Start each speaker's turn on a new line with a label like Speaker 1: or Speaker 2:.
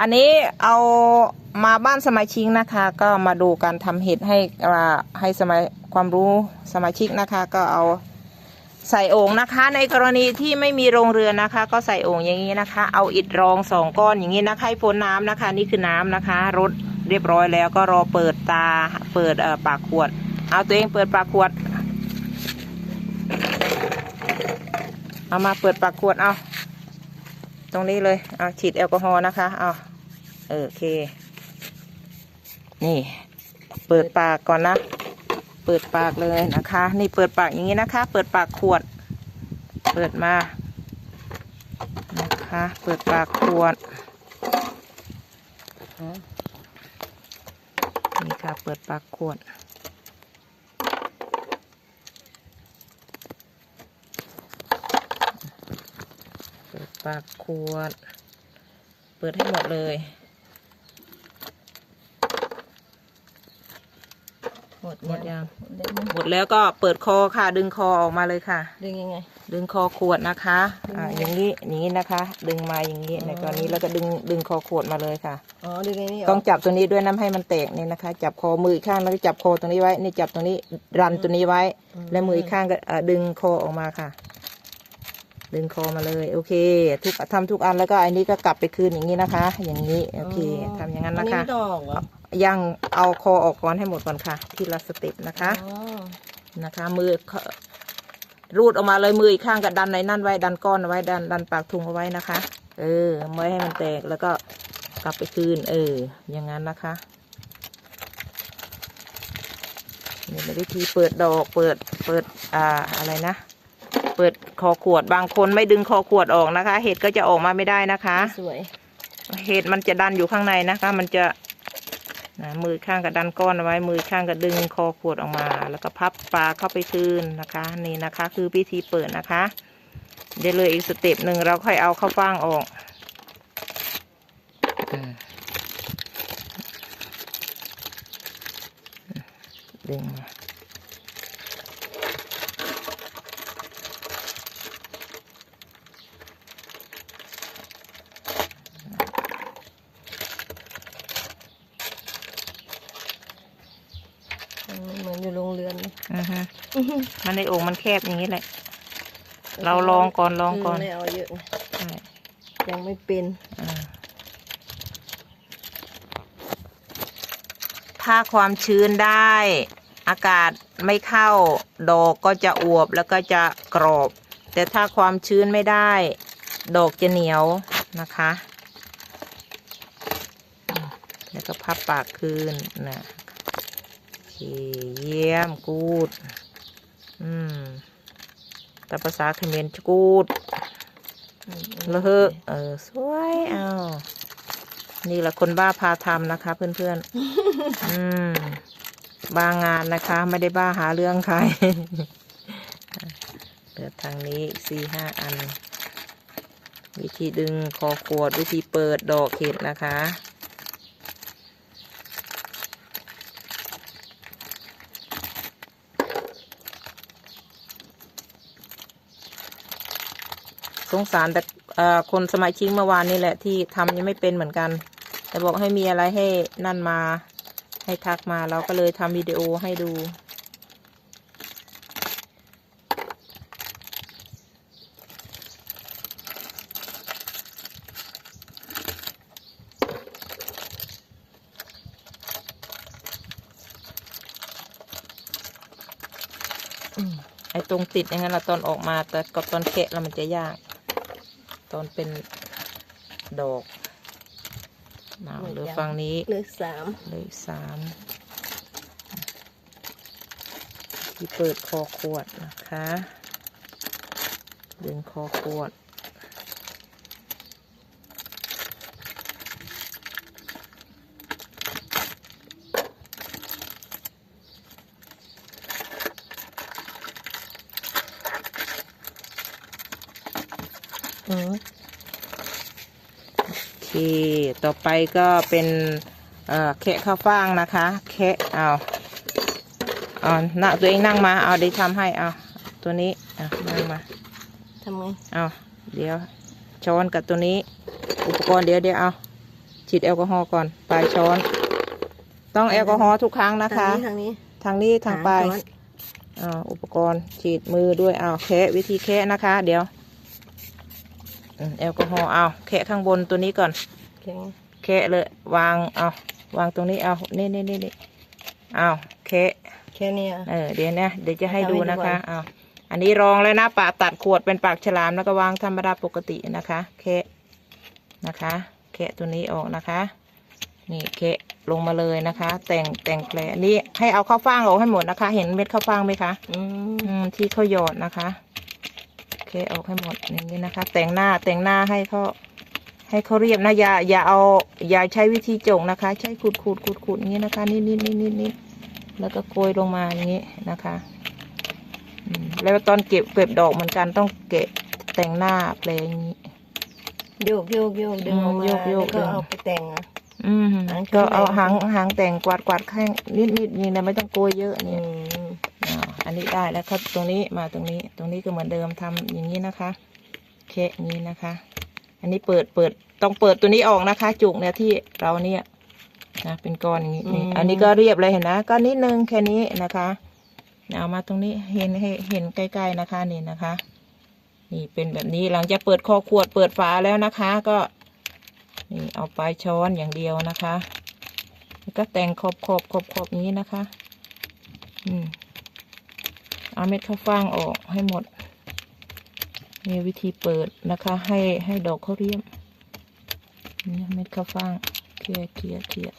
Speaker 1: อันนี้เอามาบ้านสมาชิกนะคะ ก็มาดูการทำเห็ดให้ให้สมาความรู้สมาชิกนะคะ ก็เอาใส่โอ่งนะคะ ในกรณีที่ไม่มีโรงเรือนนะคะ ก็ใส่โอ่งอย่างนี้นะคะ เอาอิฐรองสองก้อนอย่างนี้นะคะให้พ้นน้ำนะคะ นี่คือน้ำนะคะรดเรียบร้อยแล้วก็รอเปิดตาเปิดปากขวด เอาตัวเองเปิดปากขวด เอามาเปิดปากขวดเอา ตรงนี้เลยเอาฉีดแอลกอฮอล์นะคะเอาเออโอเค นี่ เปิดปากก่อนนะ เปิดปากเลยนะคะ นี่เปิดปากอย่างนี้นะคะ เปิดปากขวด เปิดมา นะคะ เปิดปากขวดนี่ค่ะ เปิดปากขวด เปิดปากขวด เปิดให้หมดเลย
Speaker 2: หมด
Speaker 1: หมดยัง
Speaker 2: ได้ไหม
Speaker 1: หมดแล้วก็เปิดคอค่ะ ดึงคอออกมาเลยค่ะ
Speaker 2: ดึงยังไง
Speaker 1: ดึงคอขวดนะคะ อ่า อย่างนี้อย่างนี้นะคะ ดึงมาอย่างนี้ในกรณีแล้วก็ดึงดึงคอขวดมาเลยค่ะ
Speaker 2: อ๋อ ดึงไงนี่
Speaker 1: ต้องจับตัวนี้ด้วยน้ำให้มันแตกนี่นะคะ จับคอมืออีกข้างแล้วก็จับคอตรงนี้ไว้ นี่จับตรงนี้รันตัวนี้ไว้ แล้วมืออีกข้างก็เอ่อดึงคอออกมาค่ะ ดึงคอมาเลย โอเค ทุกทำทุกอันแล้วก็อันนี้ก็กลับไปคืนอย่างนี้นะคะ อย่างนี้โอเคทำอย่างนั้น
Speaker 2: อั
Speaker 1: นะ
Speaker 2: นนี้
Speaker 1: คะ
Speaker 2: ไม่ต้องออกเหรอ
Speaker 1: ยังเอาคอออกก่อนให้หมดก่อนค่ะทีละสเต็ปนะคะ
Speaker 2: อ๋อ
Speaker 1: นะคะ มือรูดออกมาเลยมืออีกข้างก็ดันในนั่นไว้ดันก้อนเอาไว้ดันดันปากถุงเอาไว้นะคะ เออไม่ให้มันแตกแล้วก็กลับไปคืน เออ อย่างนั้นนะคะนี่เป็นวิธีเปิดดอกเปิดเปิดอ่าอะไรนะ เปิดคอขวดบางคนไม่ดึงคอขวดออกนะคะ เห็ดก็จะออกมาไม่ได้นะคะ
Speaker 2: สวย
Speaker 1: เห็ดมันจะดันอยู่ข้างในนะคะ มันจะนะมือข้างก็ดันก้อนเอาไว้ มือข้างก็ดึงคอขวดออกมา แล้วก็พับปลาเข้าไปคืนนะคะ นี่นะคะ คือวิธีเปิดนะคะ เดี๋ยวเลยอีกสเต็ปหนึ่งเราค่อยเอาเข้าฟ่างออกอืมดึงมา
Speaker 2: เหมือนอยู่โรงเรือนเลย
Speaker 1: อือฮึมันในโอ่งมันแคบอย่างนี้แหละ เราลองก่อนลองก่อน
Speaker 2: ไม่เอาเยอะไง
Speaker 1: ใช่
Speaker 2: ยังไม่เป็น
Speaker 1: อ่าถ้าความชื้นได้ อากาศไม่เข้า ดอกก็จะอวบแล้วก็จะกรอบ แต่ถ้าความชื้นไม่ได้ ดอกจะเหนียวนะคะอืมแล้วก็พับปากคืนนะโอ เคเยี่ยมกูด อืมแต่ภาษาเขมรกูด
Speaker 2: อืม
Speaker 1: แล้วเฮ้อเออ สวยเอานี่แหละคนบ้าพาทำนะคะ เพื่อนๆ อืมบ้างานนะคะ ไม่ได้บ้าหาเรื่องใครเปิดทางนี้สี่ห้าอัน วิธีดึงคอขวดวิธีเปิดดอกเห็ดนะคะ สงสารแต่คนสมัยชิงเมื่อวานนี่แหละที่ทำยังไม่เป็นเหมือนกัน แต่บอกให้มีอะไรให้นั่นมา ให้ทักมาเราก็เลยทำวิดีโอให้ดูไอ้ตรงติดอย่างนั้นละตอนออกมาแต่ก็ตอนแกะแล้วมันจะยาก ตอนเป็นดอกมาเหลือฝั่งนี้
Speaker 2: เหลือสาม
Speaker 1: เหลยสามที่เปิดคอขวดนะคะ ดึงคอขวด
Speaker 2: อืม
Speaker 1: โอเค ต่อไปก็เป็นเอ่อแคะข้าวฟ่างนะคะ แคะเอาเอาหน้าตัวเองนั่งมา เอาเดี๋ยวทำให้เอาตัวนี้อะนั่งมา
Speaker 2: ทำไง
Speaker 1: เอาเดี๋ยวช้อนกับตัวนี้ อุปกรณ์เดี๋ยวเดี๋ยวเอาฉีดแอลกอฮอล์ก่อนปลายช้อน ต้องแอลกอฮอล์ทุกครั้งนะคะ
Speaker 2: ทางนี้
Speaker 1: ทางนี้ทางปลาย
Speaker 2: ช้อน
Speaker 1: อ่าอุปกรณ์ฉีดมือด้วยเอาแคะวิธีแคะนะคะ เดี๋ยวอืม แอลกอฮอล์เอาแคะข้างบนตัวนี้ก่อน
Speaker 2: แข็ง
Speaker 1: แคะเลยวางเอาวางตรงนี้เอานี่นี่นี่นี่เอาแคะ
Speaker 2: แค่เนี้ย
Speaker 1: เออเดี๋ยวนะเดี๋ยวจะให้
Speaker 2: ทำให้
Speaker 1: ดู
Speaker 2: ดู
Speaker 1: นะคะ
Speaker 2: ก่อน
Speaker 1: เอาอันนี้รองแล้วนะปากตัดขวดเป็นปากฉลามแล้วก็วางธรรมดาปกตินะคะแคะนะคะแคะตัวนี้ออกนะคะ นี่แคะลงมาเลยนะคะ แต่งแต่งแผลอันนี้ให้เอาข้าวฟ่างออกให้หมดนะคะ เห็นเม็ดข้าวฟ่างไหมคะ
Speaker 2: อืม
Speaker 1: อืมที่เขาหยอดนะคะโอ เคออกให้หมดอย่างนี้นะคะ แต่งหน้าแต่งหน้าให้เขาให้เขาเรียบนะอย่าอย่าเอาอย่าใช้วิธีจงนะคะ ใช้ขูดขูดขูดขูดอย่างนี้นะคะ นิดนิดนิดนิดนิดแล้วก็โกยลงมาอย่างนี้นะคะอืมแล้วตอนเก็บเก็บดอกเหมือนกันต้องเก็บแต่งหน้าแปลอย่างนี้
Speaker 2: โยกโยกโยกดึงออกมา
Speaker 1: โยกโยก
Speaker 2: แล้วก็
Speaker 1: ดึง
Speaker 2: เอาไปแต่งอะ
Speaker 1: อืม
Speaker 2: หาง
Speaker 1: ก็เอา
Speaker 2: ข้า
Speaker 1: หางง
Speaker 2: ใน
Speaker 1: หางแต่งกวาดกวาดข้างนิดนิดนี่นะไม่ต้องโกยเยอะ
Speaker 2: อื
Speaker 1: เนี่ย
Speaker 2: ม
Speaker 1: อ่าอันนี้ได้แล้วครับตรงนี้มาตรงนี้ ตรงนี้ก็เหมือนเดิมทำอย่างนี้นะคะเคะอย่างนี้นะคะ อันนี้เปิดเปิดต้องเปิดตัวนี้ออกนะคะ จุกเนี่ยที่เราเนี่ยนะเป็นก้อนอย่างนี้นี่อันนี้ก็เรียบเลยเห็นนะก็นิดนึงแค่นี้นะคะเอามาตรงนี้เห็นให้เห็นใกล้ๆนะคะนี่นะคะ นี่เป็นแบบนี้หลังจากเปิดคอขวดเปิดฝาแล้วนะคะ ก็ นี่เอาปลายช้อนอย่างเดียวนะคะแล้วก็แต่งขอบขอบขอบขอบอย่างนี้นะคะ อืม เอาเม็ดข้าวฟ่างออกให้หมดมีวิธีเปิดนะคะ ให้ให้ดอกเขาเรียมนี่เม็ดข้าวฟ่างเคลียเคลียเคลีย